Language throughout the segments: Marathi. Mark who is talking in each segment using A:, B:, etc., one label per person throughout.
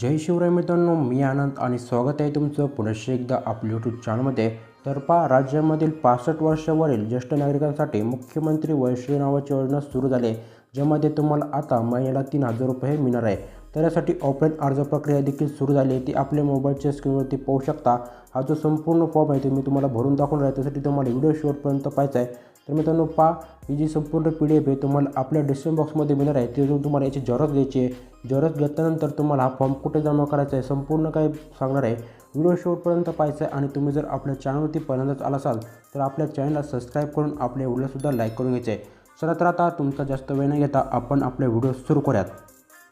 A: जय शिवराय मित्रांनो मी आनंद आणि स्वागत आहे तुमचं पुनश्च एकदा आपल्या यूट्यूब चॅनलमध्ये तर पा राज्यामधील पासष्ट वर्षावरील ज्येष्ठ नागरिकांसाठी मुख्यमंत्री वैश्वी नावाची योजना सुरू झाली आहे ज्यामध्ये तुम्हाला आता महिन्याला तीन हजार रुपये मिळणार आहे. तर यासाठी ऑफलाईन अर्ज प्रक्रिया देखील सुरू झाली आहे. ती आपल्या मोबाईलच्या स्क्रीनवरती पाहू शकता. हा जो संपूर्ण फॉर्म आहे तो मी तुम्हाला भरून दाखवून आहे. त्यासाठी तुम्हाला व्हिडिओ शेवटपर्यंत पाहायचा आहे. तर मित्रांनो पा ही जी संपूर्ण पी डी एफ आहे तुम्हाला आपल्या डिस्क्रिप्शन बॉक्समध्ये मिळणार आहे. ते तुम्हाला याची जरज घ्यायची आहे. जरज घेतल्यानंतर तुम्हाला हा फॉर्म कुठे जमा करायचा आहे संपूर्ण काय सांगणार आहे व्हिडिओ शेवटपर्यंत पाहायचा आहे. आणि तुम्ही जर आपल्या चॅनलवरती पहिल्यांदाच आला असाल तर आपल्या चॅनलला सबस्क्राईब करून आपल्या व्हिडिओसुद्धा लाईक करून घ्यायचे आहे. चला तर आता तुमचा जास्त वेळ न घेता आपण आपले व्हिडिओ सुरू करूयात.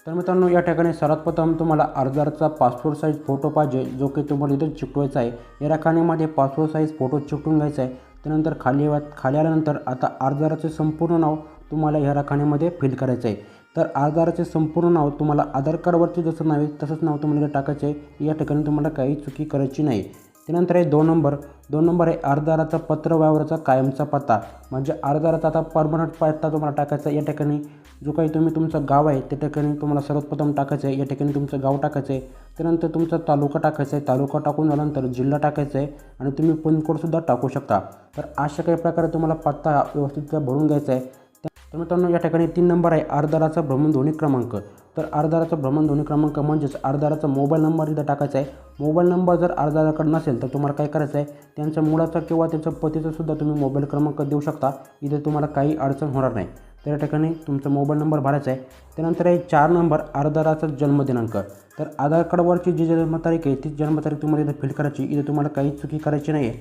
A: तर मित्रांनो या ठिकाणी सर्वात प्रथम तुम्हाला अर्जाचा पासपोर्ट साईज फोटो पाहिजे जो की तुम्हाला इथं चिकटवायचा आहे. या रकानेमध्ये पासपोर्ट साईज फोटो चिकटून घ्यायचा आहे. त्यानंतर खाली खाली आल्यानंतर आता अर्जदाराचे संपूर्ण नाव तुम्हाला ह्या रकानेमध्ये फिल करायचं आहे. तर अर्जदाराचे संपूर्ण नाव तुम्हाला आधार कार्डवरती जसं नाव आहे तसंच नाव तुम्हाला इथं टाकायचं आहे. या ठिकाणी तुम्हाला काही चुकी करायची नाही. त्यानंतर आहे दोन नंबर. दोन नंबर आहे अर्जदाराचा पत्र व्यवहाराचा कायमचा पत्ता. म्हणजे अर्जदाराचा आता परमनंट पत्ता तुम्हाला टाकायचा आहे या ठिकाणी. जो काही तुम्ही तुमचं गाव आहे त्या ठिकाणी तुम्हाला सर्वप्रथम टाकायचं आहे. या ठिकाणी तुमचं गाव टाकायचं आहे. त्यानंतर तुमचा तालुका टाकायचा आहे. तालुका टाकून झाल्यानंतर जिल्हा टाकायचा आहे. आणि तुम्ही पिनकोडसुद्धा टाकू शकता. तर अशा काही प्रकारे तुम्हाला पत्ता हा व्यवस्थित भरून घ्यायचा आहे. तर मित्रांनो या ठिकाणी तीन नंबर आहे अर्जदाराचा भ्रमणध्वनी क्रमांक. तर अर्जदाराचा भ्रमणध्वनी क्रमांक म्हणजेच अर्जदाराचा मोबाईल नंबर इथं टाकायचा आहे. मोबाईल नंबर जर अर्जदाराकडे नसेल तर तुम्हाला काय करायचं आहे? त्यांच्या मुलाचा किंवा त्यांच्या पतीचा सुद्धा तुम्ही मोबाईल क्रमांक देऊ शकता. इथे तुम्हाला काही अडचण होणार नाही. तर या ठिकाणी तुमचा मोबाईल नंबर भरायचा आहे. त्यानंतर आहे चार नंबर अर्जदाराचा जन्मदिनांक. तर आधार कार्डवरची जी जन्मतारीख आहे ती जन्मतारीख तुम्हाला इथं फिल करायची इथे तुम्हाला काही चुकी करायची नाही आहे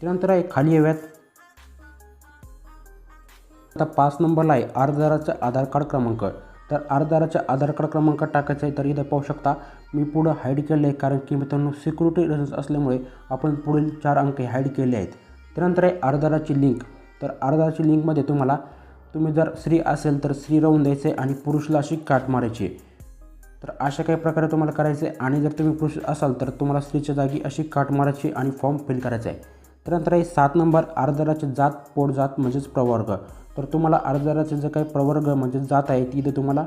A: त्यानंतर आहे खाली हव्यात आता पाच नंबरला आहे अर्जदाराचा आधार कार्ड क्रमांक. तर अर्जदाराच्या आधार कार्ड क्रमांक टाकायचा आहे तर इथे पाहू शकता मी पुढं हाईड केले आहे कारण की मित्रांनो सिक्युरिटी रिझन्स असल्यामुळे आपण पुढील चार अंक हाईड केले आहेत. त्यानंतर आहे अर्जदाराची लिंक तर अर्जदाराची लिंकमध्ये तुम्हाला तुम्ही जर स्त्री असेल तर स्त्री राहून द्यायचे आणि पुरुषला अशी काट मारायची. आहे तर अशा काही प्रकारे तुम्हाला करायचे आहे आणि जर तुम्ही पुरुष असाल तर तुम्हाला स्त्रीच्या जागी अशी काट मारायची आणि फॉर्म फिल करायचा आहे. त्यानंतर आहे सात नंबर अर्जदाराची जात पोट जात म्हणजेच प्रवर्ग. तर तुम्हाला अर्जदाराचे जे काही प्रवर्ग म्हणजे जात आहे ती इथे तुम्हाला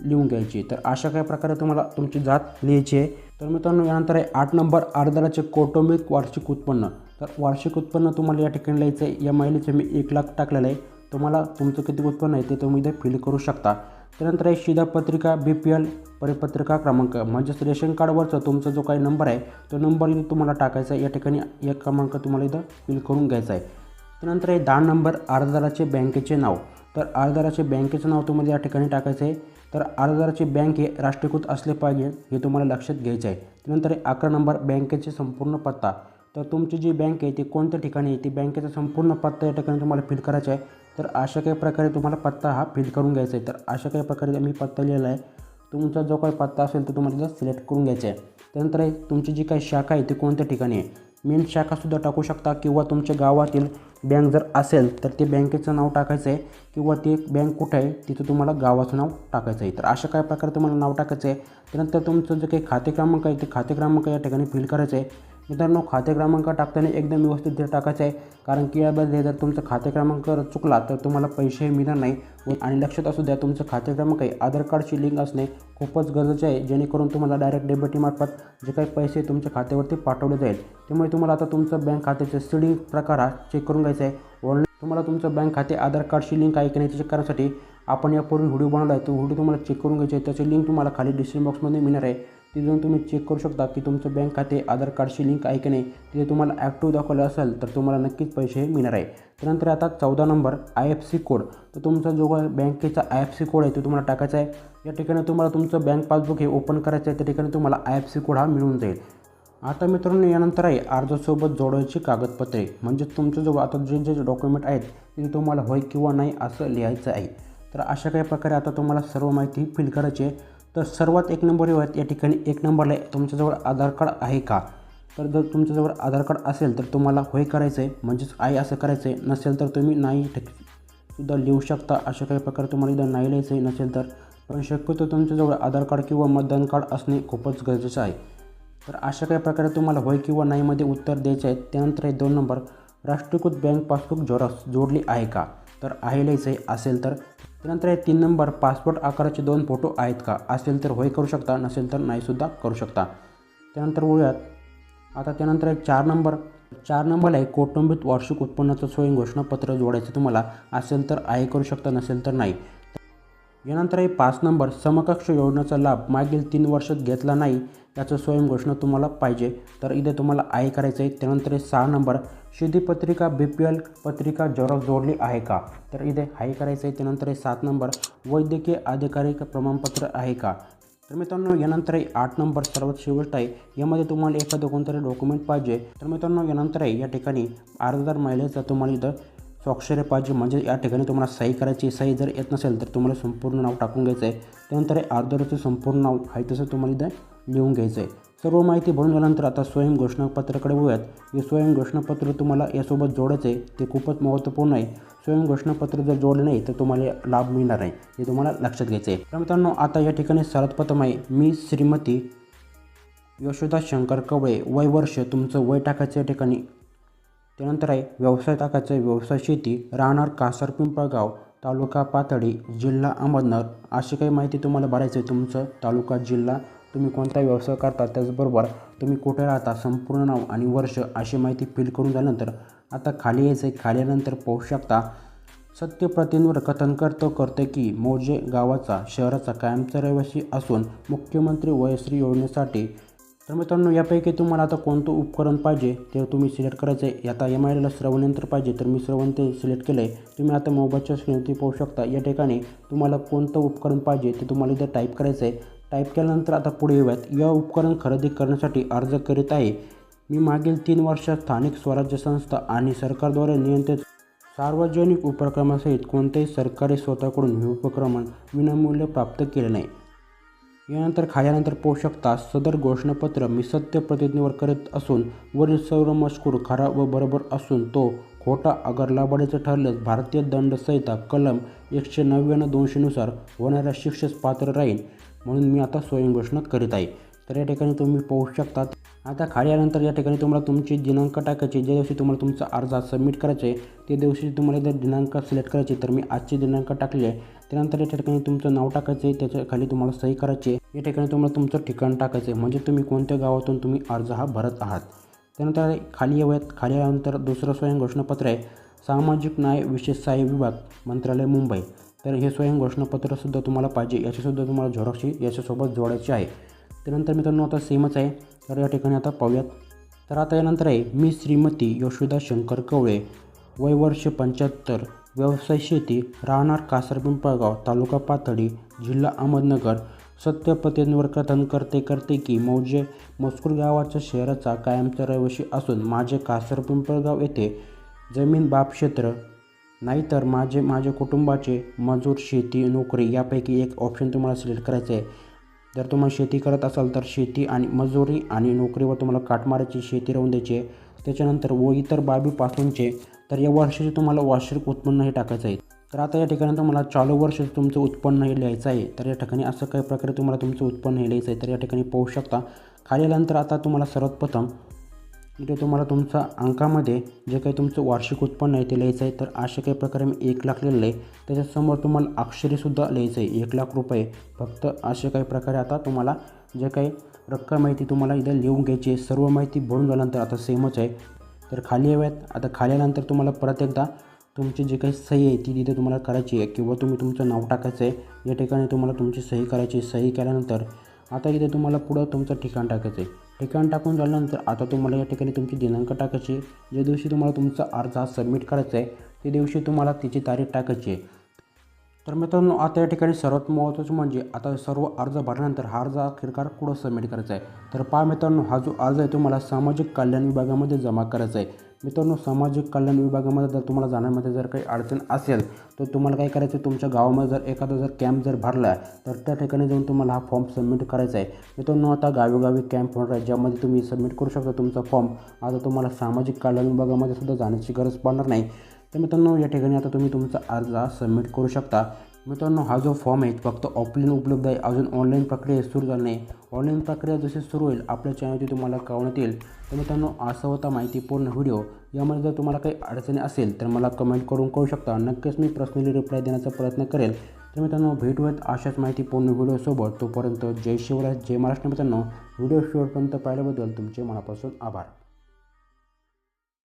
A: लिहून घ्यायची तर अशा काही प्रकारे तुम्हाला तुमची जात लिहायची आहे. तर मित्रांनो यानंतर आहे आठ नंबर अर्जदाराचे कौटुंबिक वार्षिक उत्पन्न. तर वार्षिक उत्पन्न तुम्हाला या ठिकाणी लिहायचं आहे. या महिलेचे मी एक लाख टाकलेलं आहे. तुम्हाला तुमचं किती उत्पन्न आहे ते तुम्ही इथे फिल करू शकता. त्यानंतर आहे शिधापत्रिका बी पी एल परिपत्रिका क्रमांक. म्हणजेच रेशन कार्डवरचा तुमचा जो काही नंबर आहे तो नंबर इथे तुम्हाला टाकायचा आहे. या ठिकाणी एक क्रमांक तुम्हाला इथं फिल करून घ्यायचा आहे. त्यानंतर आहे दहा नंबर अर्जदाराचे बँकेचे नाव. तर अर्जदाराचे बँकेचं नाव तुम्हाला या ठिकाणी टाकायचं आहे. तर अर्जदाराची बँक हे राष्ट्रीयकृत असले पाहिजे हे तुम्हाला लक्षात घ्यायचं आहे. त्यानंतर आहे अकरा नंबर बँकेचे संपूर्ण पत्ता. तर तुमची जी बँक आहे ती कोणत्या ठिकाणी आहे? ती बँकेचा संपूर्ण पत्ता या ठिकाणी तुम्हाला फिल करायचा आहे. तर अशा काही प्रकारे तुम्हाला पत्ता हा फिल करून घ्यायचा आहे. तर अशा काही प्रकारे मी पत्ता लिहिला आहे. तुमचा जो काही पत्ता असेल तो तुम्हाला तिथं सिलेक्ट करून घ्यायचा आहे. त्यानंतर आहे तुमची जी काही शाखा आहे ती कोणत्या ठिकाणी आहे? मेन शाखासुद्धा टाकू शकता किंवा तुमच्या गावातील बँक जर असेल तर ते बँकेचं नाव टाकायचं आहे किंवा ते बँक कुठं आहे तिथं तुम्हाला गावाचं नाव टाकायचं आहे. तर अशा काय प्रकारे तुम्हाला नाव टाकायचं आहे त्यानंतर तुमचं जे काही खाते क्रमांक आहे ते खाते क्रमांक या ठिकाणी फिल करायचं आहे मित्रांनो खाते क्रमांक टाकताना एकदम व्यवस्थित टाकायचं आहे. कारण की यामध्ये जर तुमचा खाते क्रमांक चुकला तर तुम्हाला पैसे मिळणार नाही आणि लक्षात असू द्या तुमचं खाते क्रमांक आहे आधार कार्डची लिंक असणे खूपच गरजेचे आहे. जेणेकरून तुम्हाला डायरेक्ट डेबिटीमार्फत जे काही पैसे तुमच्या खात्यावरती पाठवले जाईल त्यामुळे तुम्हाला आता तुमचं बँक खात्याचे सीडिंग प्रकार हा चेक करून घ्यायचा आहे. ऑनलाईन तुम्हाला तुमचं बँक खाते आधार कार्डची लिंक आहे की नाही चेक करण्यासाठी आपण यापूर्वी व्हिडिओ बनवला आहे तो व्हिडिओ तुम्हाला चेक करून घ्यायचे आहे. त्याची लिंक तुम्हाला खाली डिस्क्रिप्शन बॉक्समध्ये मिळणार आहे. तिथून तुम्ही चेक करू शकता की तुमचं बँक खाते आधार कार्डशी लिंक आहे की नाही. तिथे तुम्हाला ॲक्टिव्ह दाखवलं असेल तर तुम्हाला नक्कीच पैसे मिळणार आहे. त्यानंतर आता चौदा number I F C code तर तुमचा जो काही बँकेचा आय एफ सी कोड आहे तो तुम्हाला टाकायचा आहे. या ठिकाणी तुम्हाला तुमचं बँक पासबुक हे ओपन करायचं आहे त्या ठिकाणी तुम्हाला आय एफ सी कोड हा मिळून जाईल. आता मित्रांनो यानंतर आहे अर्जासोबत जोडायची कागदपत्रे. म्हणजे तुमचं जो आता जे जे डॉक्युमेंट आहेत ते तुम्हाला होय किंवा नाही असं लिहायचं आहे. तर अशा काही प्रकारे आता तुम्हाला सर्व माहिती फिल करायची आहे. तर सर्वात एक नंबर आहेत या ठिकाणी एक नंबरला आहे. तुमच्याजवळ आधार कार्ड आहे का? तर जर तुमच्याजवळ आधार कार्ड असेल तर तुम्हाला होय करायचं आहे. म्हणजेच आहे असं करायचं आहे. नसेल तर तुम्ही नाही सुद्धा लिहू शकता. अशा काही प्रकारे तुम्हाला इथं नाही लिहायचं आहे. नसेल तर पण शक्यतो तुमच्याजवळ आधार कार्ड किंवा मतदान कार्ड असणे खूपच गरजेचं आहे. तर अशा काही प्रकारे तुम्हाला होय किंवा नाहीमध्ये उत्तर द्यायचे आहे. त्यानंतर हे दोन नंबर राष्ट्रीयकृत बँक पासबुक झेरॉक्स जोडली आहे का? तर आहे लिहायचं आहे. असेल तर त्यानंतर आहे तीन नंबर पासपोर्ट आकाराचे दोन फोटो आहेत का? असेल तर होय करू शकता नसेल तर नाहीसुद्धा करू शकता. त्यानंतर बोलूयात आता त्यानंतर आहे चार नंबर. चार नंबरला आहे कौटुंबिक वार्षिक उत्पन्नाचं स्वयं घोषणापत्र जोडायचं तुम्हाला. असेल तर आहे करू शकता नसेल तर नाही. यानंतर आहे पाच नंबर समकक्ष योजनेचा लाभ मागील तीन वर्षात घेतला नाही याचं स्वयंघोषण तुम्हाला पाहिजे. तर इथे तुम्हाला आहे करायचं आहे. त्यानंतर सहा नंबर शेती पत्रिका बी पी एल पत्रिका झेरॉक्स जोडली आहे का? तर इथे हाय करायचं आहे. त्यानंतर सात नंबर वैद्यकीय अधिकारी प्रमाणपत्र आहे का? तर मित्रांनो यानंतर आहे आठ नंबर सर्वात शेवट आहे. यामध्ये तुम्हाला एखादं कोणतरी डॉक्युमेंट पाहिजे. तर मित्रांनो यानंतर आहे या ठिकाणी अर्जदार महिलेचा तुम्हाला इथं स्वाक्षरी पाहिजे म्हणजे या ठिकाणी तुम्हाला सही करायची सही जर येत नसेल तर तुम्हाला संपूर्ण नाव टाकून घ्यायचं आहे त्यानंतर आर्दरचं संपूर्ण नाव आहे तसं तुम्हाला इथं लिहून घ्यायचं आहे सर्व माहिती भरून झाल्यानंतर आता स्वयं घोषणापत्राकडे वळूयात हे स्वयं घोषणापत्र तुम्हाला यासोबत जोडायचं आहे ते खूपच महत्त्वपूर्ण आहे. स्वयं घोषणापत्र जर जोडलं नाही तर तुम्हाला लाभ मिळणार नाही. हे तुम्हाला लक्षात घ्यायचं आहे तर मित्रांनो आता या ठिकाणी सर्वात प्रथम आहे मी श्रीमती यशोदा शंकर कवळे. वय वर्ष तुमचं वय टाकायचं या ठिकाणी. त्यानंतर आहे व्यवसाय टाकायचं व्यवसाय शेती राहणार कासार पिंपळगाव तालुका पातळी जिल्हा अहमदनगर अशी काही माहिती तुम्हाला भरायची आहे तुमचं तालुका जिल्हा तुम्ही कोणता व्यवसाय करता त्याचबरोबर तुम्ही कुठे राहता संपूर्ण नाव आणि वर्ष अशी माहिती फिल करून झाल्यानंतर आता खाली यायचं आहे खाली आल्यानंतर पाहू शकता. सत्यप्रतींवर कथन करतो करते की मौजे गावाचा शहराचा कायमचा रहिवासी असून मुख्यमंत्री वयश्री योजनेसाठी तर मित्रांनो यापैकी तुम्हाला आता कोणतं उपकरण पाहिजे ते तुम्ही सिलेक्ट करायचं आहे आता एम आय श्रवणयंत्र पाहिजे तर मी श्रवण ते सिलेक्ट केलं आहे तुम्ही आता मोबाईलच्या स्क्रीनवरती पाहू शकता. या ठिकाणी तुम्हाला कोणतं उपकरण पाहिजे ते तुम्हाला इथे टाईप करायचं आहे टाईप केल्यानंतर आता पुढे येऊयात. या उपकरण खरेदी करण्यासाठी अर्ज करीत आहे. मी मागील तीन वर्षात स्थानिक स्वराज्य संस्था आणि सरकारद्वारे नियंत्रित सार्वजनिक उपक्रमासहित कोणतेही सरकारी स्वतःकडून हे उपक्रम विनामूल्य प्राप्त केले नाही. यानंतर खाल्यानंतर पाहू शकता सदर घोषणापत्र मी सत्य प्रतिज्ञेवर करत असून वरील सर्व मजकूर खरा व बरोबर असून तो खोटा अगर लाभाडीचं ठरल्यास भारतीय दंड संहिता कलम एकशे नव्याण्णव दोनशेनुसार होणाऱ्या शिक्षेस पात्र राहील म्हणून मी आता स्वयं घोषणा करीत आहे. तर या ठिकाणी तुम्ही पाहू शकतात आता खाल्यानंतर या ठिकाणी तुम्हाला तुमची दिनांक टाकायची ज्या दिवशी तुम्हाला तुमचा अर्ज सबमिट करायचा आहे त्या दिवशी तुम्हाला जर दिनांक सिलेक्ट करायचे तर मी आजचे दिनांक टाकले आहे. त्यानंतर या ठिकाणी तुमचं नाव टाकायचं आहे त्याच्याखाली तुम्हाला सही करायची आहे. या ठिकाणी तुम्हाला तुमचं ठिकाण टाकायचं आहे म्हणजे तुम्ही कोणत्या गावातून तुम्ही अर्ज हा भरत आहात? त्यानंतर खाली येऊयात. खाली आल्यानंतर दुसरं स्वयं घोषणापत्र आहे. सामाजिक न्याय विशेष सहाय्य विभाग मंत्रालय मुंबई. तर हे स्वयं घोषणापत्रसुद्धा तुम्हाला पाहिजे. याचीसुद्धा तुम्हाला झेरॉक्सची याच्यासोबत जोडायची आहे. त्यानंतर मित्रांनो आता सेमच आहे. तर या ठिकाणी आता पाहूयात. तर आता यानंतर आहे. मी श्रीमती यशोदा शंकर कवळे वय वर्ष पंच्याहत्तर. व्यवसाय शेती राहणार कासार पळगाव तालुका पाथडी जिल्हा अहमदनगर. सत्यपतींवर कथन करते करते की मौजे मजकूर गावाच्या शहराचा कायमचा रहिवाशी असून माझे कासार पिंपळगाव येथे जमीन बाप क्षेत्र नाहीतर माझे माझ्या कुटुंबाचे मजूर शेती नोकरी यापैकी एक ऑप्शन तुम्हाला सिलेक्ट करायचं आहे. जर तुम्हाला शेती करत असाल तर शेती आणि मजुरी आणि नोकरीवर तुम्हाला काट मारायची शेती राहून द्यायची आहे. त्याच्यानंतर व इतर बाबीपासूनचे तर या वर्षाचे तुम्हाला वार्षिक उत्पन्न हे टाकायचं आहे. तर आता या ठिकाणी तुम्हाला चालू वर्ष तुमचं उत्पन्न हे लिहायचं आहे. तर या ठिकाणी असं काही प्रकारे तुम्हाला तुमचं उत्पन्न हे लिहायचं आहे. तर या ठिकाणी पाहू शकता खाली आल्यानंतर आता तुम्हाला सर्वात प्रथम इथे तुम्हाला तुमचा अंकामध्ये जे काही तुमचं वार्षिक उत्पन्न आहे ते लिहायचं आहे. तर अशा काही प्रकारे मी एक लाख लिहिलं आहे. त्याच्यासमोर तुम्हाला अक्षरीसुद्धा लिहायचं आहे. एक लाख रुपये. फक्त अशा काही प्रकारे आता तुम्हाला जे काही रक्कम माहिती तुम्हाला इथं लिहून घ्यायची आहे. सर्व माहिती भरून झाल्यानंतर आता सेमच आहे. तर खाली हव्यात आता खाल्यानंतर तुम्हाला परत एकदा तुमची जी काही सही आहे ती तिथे तुम्हाला करायची आहे किंवा तुम्ही तुमचं नाव टाकायचं आहे. या ठिकाणी तुम्हाला तुमची सही करायची सही केल्यानंतर आता इथे तुम्हाला पुढं तुमचं ठिकाण टाकायचं आहे. ठिकाण टाकून झाल्यानंतर आता तुम्हाला या ठिकाणी तुमची दिनांक टाकायची ज्या दिवशी तुम्हाला तुमचा अर्ज हा सबमिट करायचा आहे त्या दिवशी तुम्हाला तिची तारीख टाकायची आहे. तर मित्रांनो आता या ठिकाणी सर्वात महत्त्वाचं म्हणजे आता सर्व अर्ज भरल्यानंतर हा अर्ज अखेरकार कुठं सबमिट करायचा आहे? तर पहा मित्रांनो हा जो अर्ज आहे तुम्हाला सामाजिक कल्याण विभागामध्ये जमा करायचा आहे. मित्रांनो सामाजिक कल्याण विभागामध्ये जर तुम्हाला जाण्यामध्ये जर काही अडचण असेल तर तुम्हाला काय करायचं तुमच्या गावामध्ये जर एखादा जर कॅम्प जर भरला तर त्या ठिकाणी जाऊन तुम्हाला हा फॉर्म सबमिट करायचा आहे. मित्रांनो आता गावीगावी कॅम्प होणार आहे ज्यामध्ये तुम्ही सबमिट करू शकता तुमचा फॉर्म आता तुम्हाला सामाजिक कल्याण विभागामध्ये सुद्धा जाण्याची गरज पडणार नाही. तर मित्रांनो या ठिकाणी आता तुम्ही तुमचा अर्ज सबमिट करू शकता. मित्रांनो हा जो फॉर्म आहे फक्त ऑफलाईन उपलब्ध आहे. अजून ऑनलाईन प्रक्रिया सुरू झाली नाही. ऑनलाईन प्रक्रिया जशी सुरू होईल आपल्या चॅनलवरती तुम्हाला कळवण्यात येईल. तर मित्रांनो असा होता माहितीपूर्ण व्हिडिओ यामध्ये जर तुम्हाला काही अडचणी असेल तर मला कमेंट करून कळू शकता. नक्कीच मी पर्सनली रिप्लाय देण्याचा प्रयत्न करेल. तर मित्रांनो भेटूयात अशाच माहितीपूर्ण व्हिडिओसोबत तोपर्यंत जय शिवराज जय महाराष्ट्र मित्रांनो. व्हिडिओ शेवटपर्यंत पाहिल्याबद्दल तुमचे मनापासून आभार.